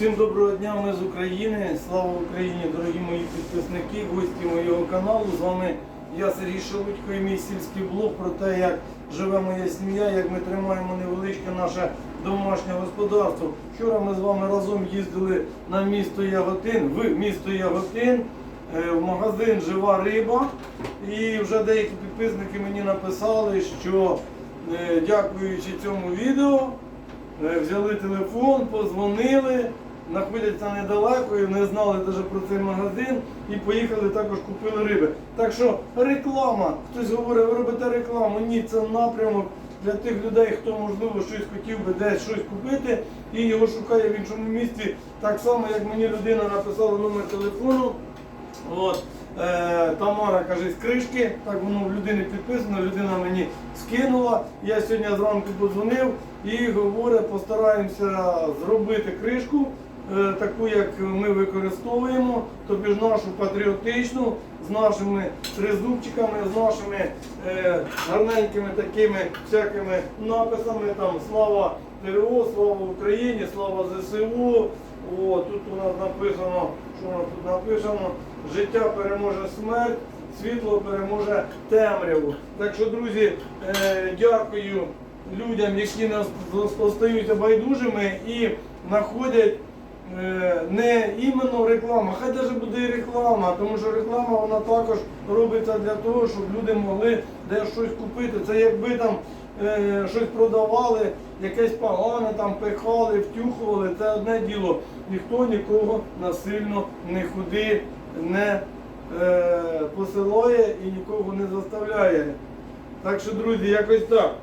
Всім доброго дня, ми з України. Слава Україні, дорогі мої підписники, гості моєго каналу. З вами я Сергій Шелудько і мій сільський блог про те, як живе моя сім'я, як ми тримаємо невеличке наше домашнє господарство. Вчора ми з вами разом їздили на місто Яготин, в місто Яготин, е, в магазин Жива риба. І вже деякі підписники мені написали, що е, дякуючи цьому відео. Е, Взяли телефон, позвонили, знаходяться недалеко і не знали навіть про цей магазин і поїхали також купили риби. Так що реклама, хтось говорить, ви робите рекламу. Ні, це напрямок для тих людей, хто можливо щось хотів би десь щось купити і його шукає в іншому місці. Так само, як мені людина написала номер телефону. От, е, Тамара каже, з кришки, так воно в людини підписано, людина мені скинула. Я сьогодні зранку подзвонив і говорить, постараємося зробити кришку, таку, як ми використовуємо, тобі ж нашу патріотичну, з нашими тризубчиками, з нашими е, гарненькими такими всякими написами, там слава ТРО, слава Україні, слава ЗСУ. О, тут у нас написано, що у нас тут написано, життя переможе смерть, світло переможе темряву. Так що, друзі, е, дякую людям, які нас остаються байдужими і знаходять е, не іменно реклама, хай навіть буде і реклама, тому що реклама вона також робиться для того, щоб люди могли десь щось купити. Це якби там е, щось продавали, якесь погане там пихали, втюхували, це одне діло. Ніхто нікого насильно нікуди не е, посилає і нікого не заставляє. Так що, друзі, якось так.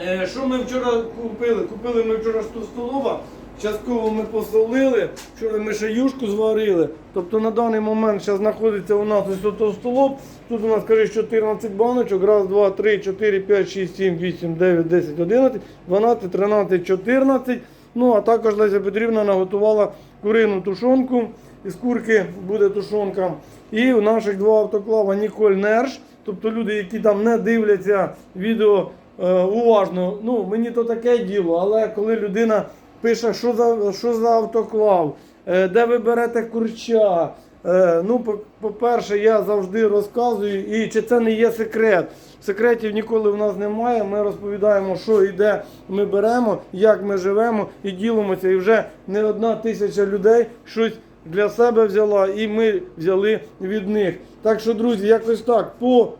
Е, Що ми вчора купили? Купили ми вчора столова, частково ми посолили, вчора ми ще юшку зварили. Тобто на даний момент зараз знаходиться у нас ось столоб. Тут у нас, каже, 14 баночок. Раз, два, три, чотири, п'ять, шість, сім, вісім, дев'ять, десять, одинадцять, дванадцять, тринадцять, чотирнадцять. Ну, а також Леся Петрівна наготувала курину тушонку. Із курки буде тушонка. І у наших два автоклава Ніколь Нерш. Тобто люди, які там не дивляться відео е, уважно, ну мені то таке діло, але коли людина пише, що за, що за автоклав, е, де ви берете курча. Е, ну, по- по-перше, я завжди розказую, і чи це не є секрет. Секретів ніколи в нас немає. Ми розповідаємо, що і де ми беремо, як ми живемо і ділимося. І вже не одна тисяча людей щось для себе взяла, і ми взяли від них. Так що, друзі, якось так по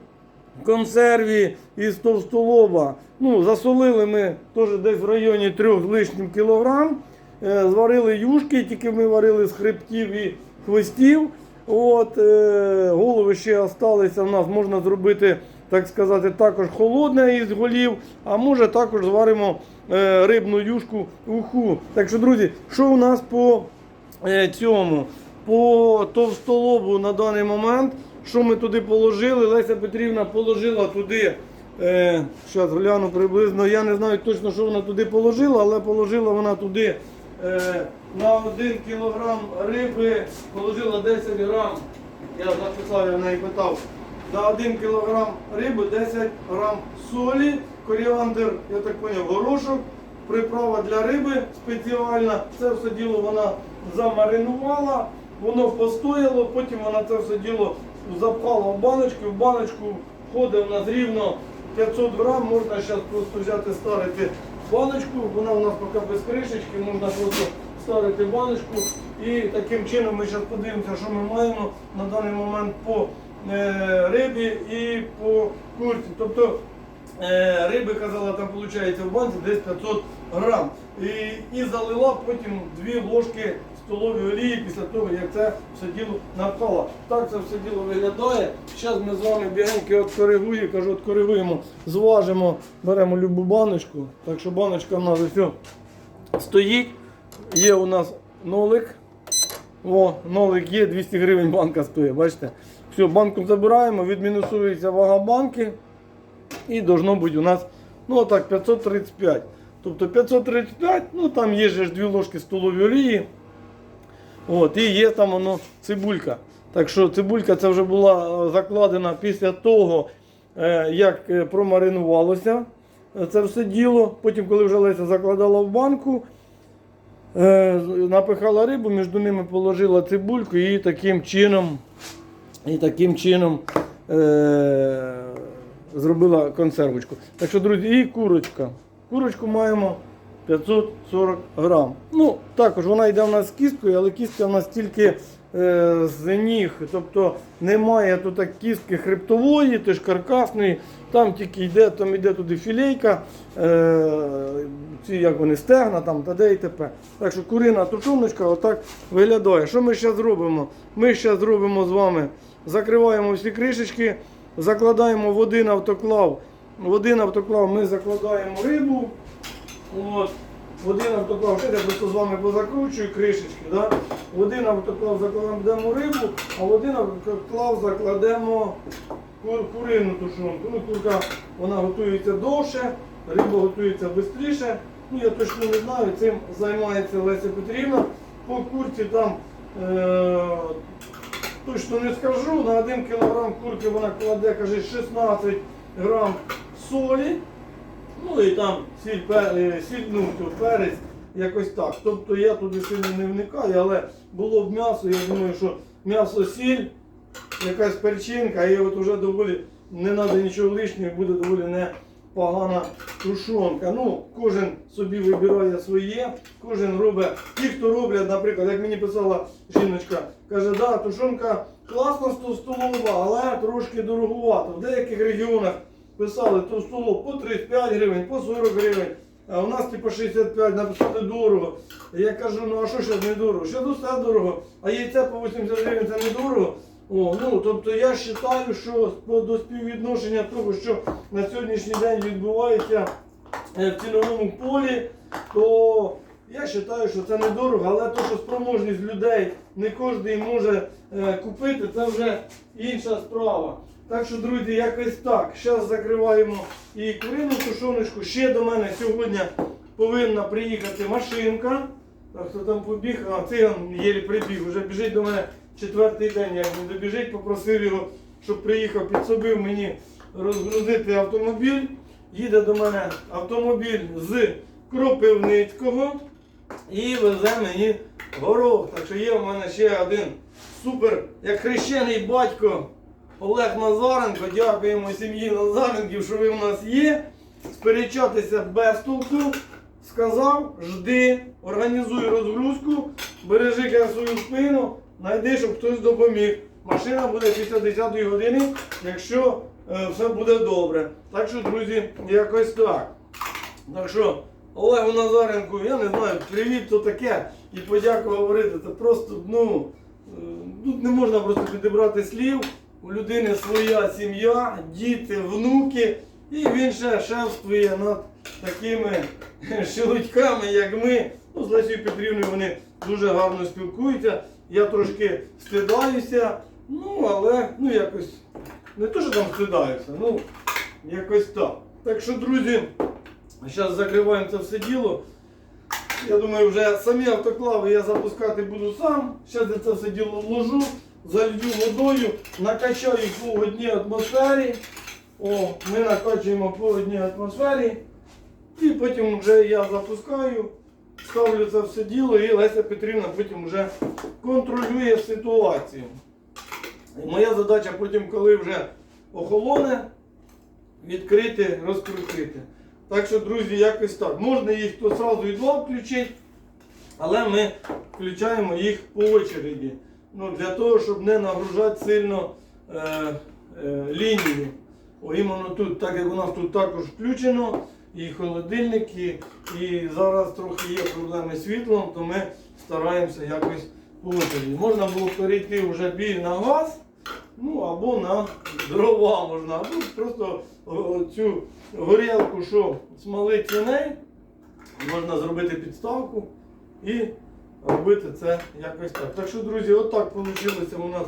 консерві із товстолоба. Ну, засолили ми теж десь в районі 3 з лишнім кілограм. Е, Зварили юшки, тільки ми варили з хребтів і хвостів. От, е, голови ще залишилися в нас, можна зробити, так сказати, також холодне із голів, а може також зваримо е, рибну юшку уху. Так що, друзі, що у нас по цьому? По товстолобу на даний момент, що ми туди положили? Леся Петрівна положила туди. Е, Зараз гляну приблизно. Я не знаю точно, що вона туди положила, але положила вона туди е, на 1 кілограм риби, положила 10 грам. Я записав, я неї питав. На 1 кілограм риби 10 грам солі, коріандр, я так поняв, горошок, приправа для риби спеціальна. Це все діло вона замаринувала, воно постояло, потім вона це все діло запхала в баночку. В баночку входить у нас рівно 500 грам, можна зараз просто взяти, старити баночку, вона у нас поки без кришечки, можна просто старити баночку. І таким чином ми зараз подивимося, що ми маємо на даний момент по е, рибі і по курці. Тобто е, риби, казала, там виходить в банці десь 500 грам. І, і залила потім 2 ложки столової олії після того, як це все діло напхала. Так це все діло виглядає. Зараз ми з вами бігеньки откоригую, кажу, откоригуємо, зважимо, беремо любу баночку. Так що баночка в нас ось стоїть. Є у нас нолик. О, нолик є, 200 гривень банка стоїть, бачите? Все, банку забираємо, відмінусується вага банки. І должно бути у нас, ну так, 535. Тобто 535, ну там є ж 2 ложки столової олії. От, і є там воно цибулька. Так що цибулька це вже була е, закладена після того, е, як е, промаринувалося це все діло. Потім, коли вже Леся закладала в банку, напихала рибу, між ними положила цибульку і таким чином, і таким чином е, зробила консервочку. Так що, друзі, і курочка. Курочку маємо 540 грам. Ну, також вона йде в нас з кісткою, але кістка в нас тільки е, з ніг. Тобто немає тут кістки хребтової, теж каркасної. Там тільки йде, там йде туди філейка, е, ці як вони стегна, там та де і тепер. Так що курина тушоночка отак виглядає. Що ми зараз зробимо? Ми зараз зробимо з вами, закриваємо всі кришечки, закладаємо в один автоклав. В один автоклав ми закладаємо рибу. От. Один автоклав, я просто з вами позакручую кришечки. Да? Один автоклав закладемо рибу, а один автоклав закладемо кур, курину тушонку. Ну, курка вона готується довше, риба готується швидше. Ну, я точно не знаю, цим займається Леся Петрівна. По курці там е, точно не скажу, на 1 кг курки вона кладе, каже, 16 грам солі. Ну і там сіль, е, сіль ну, перець, якось так. Тобто я туди сильно не вникаю, але було б м'ясо, я думаю, що м'ясо сіль, якась перчинка, і от уже доволі не треба нічого лишнього, буде доволі непогана тушонка. Ну, кожен собі вибирає своє, кожен робить. Ті, хто роблять, наприклад, як мені писала жіночка, каже, да, тушонка класна столова, але трошки дороговато. В деяких регіонах писали то столов по 35 гривень, по 40 гривень. А у нас типу 65 написали дорого. Я кажу, ну а що ще не дорого? Ще все дорого, а яйце по 80 гривень це не дорого. О, ну, тобто я вважаю, що до співвідношення того, що на сьогоднішній день відбувається е, в ціновому полі, то я вважаю, що це недорого, але то, що спроможність людей не кожен може е, купити, це вже інша справа. Так що, друзі, якось так. Зараз закриваємо і курину тушоночку. Ще до мене сьогодні повинна приїхати машинка. Так хто там побіг, а циган єлі прибіг, вже біжить до мене четвертий день, як не добіжить, попросив його, щоб приїхав, підсобив мені розгрузити автомобіль. Їде до мене автомобіль з Кропивницького і везе мені горох. Так що є в мене ще один супер, як хрещений батько Олег Назаренко. Дякуємо сім'ї Назаренків, що ви в нас є. Сперечатися без толку. Сказав, жди, організуй розгрузку, бережи свою спину, знайди, щоб хтось допоміг. Машина буде після 10 години, якщо е, все буде добре. Так що, друзі, якось так. Так що, Олегу Назаренку, я не знаю, привіт, то таке. І подяку говорити. Це просто, ну, е, тут не можна просто підібрати слів. У людини своя сім'я, діти, внуки. І він ще шефствує над такими шелудьками, як ми. Ну, з Лесією Петрівною вони дуже гарно спілкуються. Я трошки стидаюся, ну, але ну якось не то, що там стидаюся, ну якось так. Так що, друзі, зараз закриваємо це все діло. Я думаю, вже самі автоклави я запускати буду сам. Зараз я це все діло вложу, залью водою, накачаю по одній атмосфері. О, ми накачуємо по одній атмосфері. І потім вже я запускаю, ставлю це все діло і Леся Петрівна потім вже контролює ситуацію. І моя задача потім, коли вже охолоне, відкрити, розкрутити. Так що, друзі, якось так. Можна їх то одразу і два включити, але ми включаємо їх по очереді. Ну, для того, щоб не нагружати сильно е, е, лінію. О, іменно тут, так як у нас тут також включено, і холодильник, і, і зараз трохи є проблеми з світлом, то ми стараємося якось по. Можна було перейти вже біль на газ, ну або на дрова можна, або просто цю горілку, що смолить свиней, можна зробити підставку і робити це якось так. Так що, друзі, отак вийшло у нас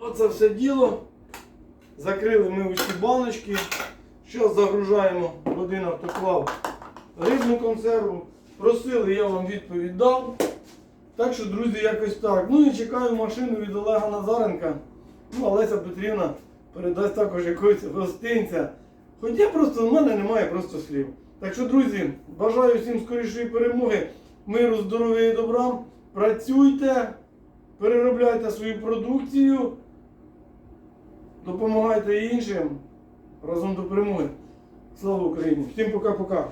оце все діло. Закрили ми усі баночки. Зараз загружаємо один автоклав рибну консерву. Просили, я вам відповідь дав. Так що, друзі, якось так. Ну і чекаю машину від Олега Назаренка. Ну, Олеся Петрівна передасть також якогось гостинця. Хоча просто в мене немає просто слів. Так що, друзі, бажаю всім скорішої перемоги. Миру, здоров'я і добра. Працюйте, переробляйте свою продукцію, допомагайте іншим разом до перемоги. Слава Україні! Всім пока-пока!